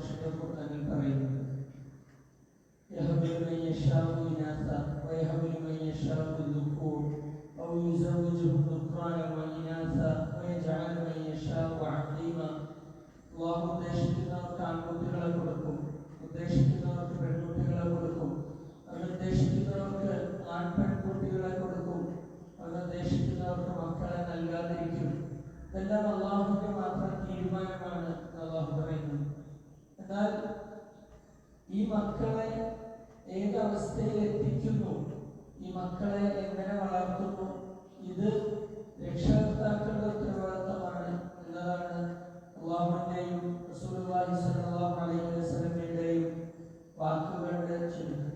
അനുകൂലമാണ് അള്ളാഹു പരിശുദ്ധ ഖുർആനിൽ പറയുന്നത് يهب من يشاء إناثا ويهب من يشاء الذكور أو يزوجهم ذكرانا وإناثا ويجعل من يشاء عقيما അള്ളാഹു ഉദ്ദേശിക്കുന്നവർക്ക് ആൺകുട്ടികളെ കൊടുക്കും ഉദ്ദേശിക്കുന്നവർക്ക് പെൺകുട്ടികളെ കൊടുക്കും അവൻ ഉദ്ദേശിക്കുന്നവർക്ക് ആൺപെൺകുട്ടികളെ കൊടുക്കും അവൻ ഉദ്ദേശിക്കുന്നവർക്ക് മക്കളെ നൽകാതിരിക്കും ഇതെല്ലാം അള്ളാഹുവിന്റെ മാത്രം തീരുമാനമാണ് അള്ളാഹു പറയുന്നത് എന്നാൽ ഈ മക്കളെ ഏതവസ്ഥയിൽ എത്തിക്കുന്നു? ഈ മക്കളെ എങ്ങനെ വളർത്തുന്നു? ഇത് രക്ഷകർത്താക്കളുടെ ഉത്തരവാദിത്തമാണ് എന്നതാണ് അള്ളാഹുവിന്റെയും റസൂലുള്ളാഹി സ്വല്ലല്ലാഹു അലൈഹി വസല്ലമയുടെയും വാക്കുകളുടെ ചുരുക്കം.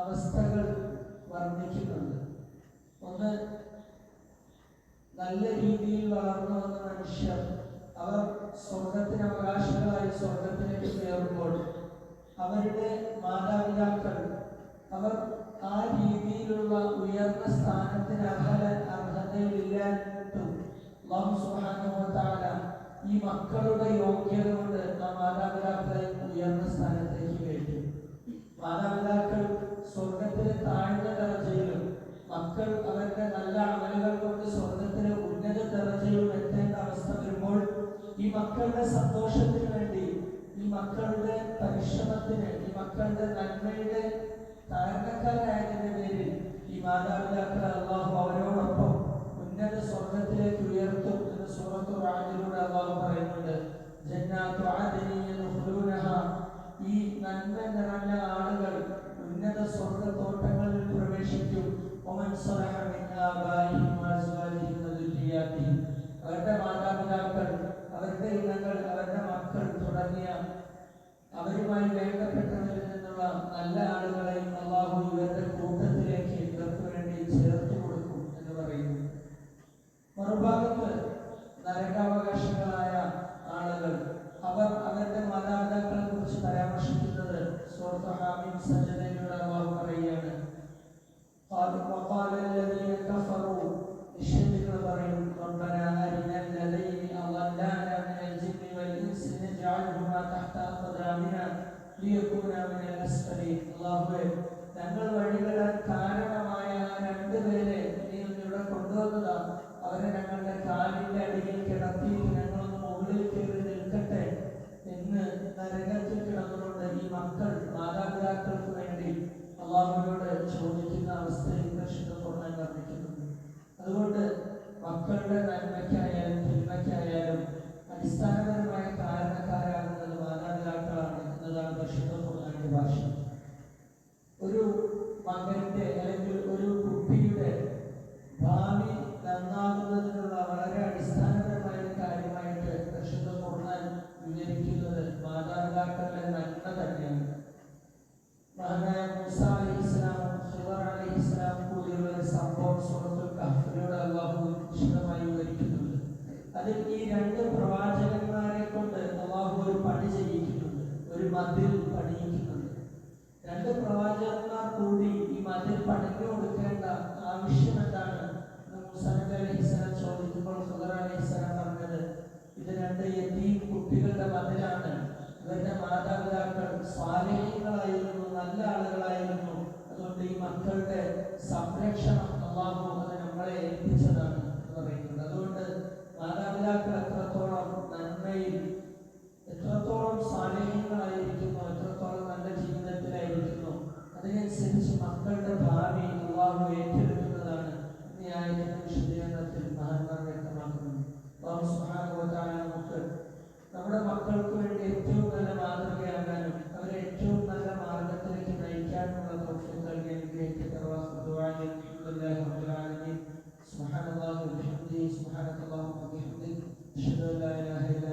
അവസ്ഥകൾ വർണിക്കുന്നുണ്ട്. ഒന്ന് നല്ല രീതിയിൽ വളർന്നു വന്ന മനുഷ്യർ അവർ സ്വർഗത്തിന് അവകാശികളായി സ്വർഗത്തിലേക്ക് കയറുമ്പോൾ അവരുടെ മാതാപിതാക്കൾ അവർ ആ രീതിയിലുള്ള ഉയർന്ന സ്ഥാനത്തിന് അർഹത തആല ഈ മക്കളുടെ യോഗ്യത കൊണ്ട് ആ മാതാപിതാക്കളെ ഉയർന്ന സ്ഥാനത്തേക്ക് കയറ്റും. മാതാപിതാക്കൾ അവരുടെ നല്ല അമലുകൾ കൊണ്ട് സ്വർഗത്തിന് ഉന്നത ദർജയിലും എത്തേണ്ട അവസ്ഥ വരുമ്പോൾ ഈ മക്കളുടെ സന്തോഷത്തിന് വേണ്ടി ഈ മക്കളുടെ പരിശ്രമത്തിന് ഈ മക്കളുടെ നന്മയുടെ കാരണക്കാരായതിന്റെ പേരിൽ ഈ മാതാപിതാക്കൾ അള്ളാഹു അവരോടൊപ്പം ഉന്നത സ്വർഗത്തിലേക്ക് ഉയർത്തും. അവരുടെ മാതാപിതാക്കൾ അവരുടെ ഇണകൾ അവരുടെ മക്കൾ തുടങ്ങിയ അവരുമായി വേണ്ടപ്പെട്ടവരിൽ നിന്നുള്ള നല്ല ആളുകളെയും അവരെ ഞങ്ങളുടെ കാലിന്റെ അടിയിൽ കിടത്തിയിട്ട് ഞങ്ങളൊന്ന് മുകളിൽ കയറി നിൽക്കട്ടെ എന്ന് നരകത്തിൽ കിടന്നുകൊണ്ട് ഈ മക്കൾ മാതാപിതാക്കൾക്ക് വേണ്ടി അള്ളാഹുവിനോട് ചോദിക്കുന്ന അവസ്ഥയിൽ പരിശുദ്ധ ഖുർആൻ വർണിക്കുന്നുണ്ട് അതുകൊണ്ട് മക്കളുടെ നന്മയ്ക്കായാലും തിന്മയ്ക്കായാലും അടിസ്ഥാനപരമായ കാരണക്കാരാകുന്നത് മാതാപിതാക്കളാണ് എന്നതാണ് പരിശുദ്ധ ഖുർആന്റെ ഭാഷ ഒരു മകന്റെ അല്ലെങ്കിൽ അതിൽ ഈ രണ്ട് പ്രവാചകന്മാരെ കൊണ്ട് അള്ളാഹു ഒരു പണി ചെയ്യിക്കുന്നുണ്ട് ഒരു മതിൽ പണിയിക്കുന്നുണ്ട് രണ്ട് പ്രവാചകന്മാർ കൂടി ഈ മതിൽ പണിഞ്ഞു കൊടുക്കേണ്ട ആവശ്യം എന്താണ് മുസനബ് അലഹിസ്ലാം ചോദിക്കുമ്പോൾ സുഗർ അലഹിസ്ലാം പറഞ്ഞത് ഇത് രണ്ട് യതീം കുട്ടികളുടെ മതിലാണ്. ഇവരുടെ മാതാപിതാക്കൾ സ്വാലഹ്യങ്ങളായിരുന്നു നല്ല ആളുകളായിരുന്നു. അതുകൊണ്ട് ഈ മക്കളുടെ സംരക്ഷണം അള്ളാഹു നമ്മളെ ഏൽപ്പിച്ചതാണ്. എത്രത്തോളം നന്മയിൽ എത്രത്തോളം സാന്നിധ്യങ്ങളായിരിക്കുന്നു എത്രത്തോളം നല്ല ജീവിതത്തിലായിരിക്കുന്നു അതിനനുസരിച്ച് മക്കളുടെ ഭാവി യുവാവ് ഏറ്റെടുക്കുന്നതാണ് ഈ ആയിരത്തി വ്യക്തമാക്കുന്നത് നമുക്ക് നമ്മുടെ മക്കൾക്ക് വേണ്ടി ഏറ്റവും നല്ല മാതൃകയാകാനും അവരെ ഏറ്റവും നല്ല മാർഗത്തിലേക്ക് നയിക്കാനുള്ള തോഷ്യം നൽകി അനുഗ്രഹിക്കുന്ന സുഹാനുള്ള أشهد أن لا إله إلا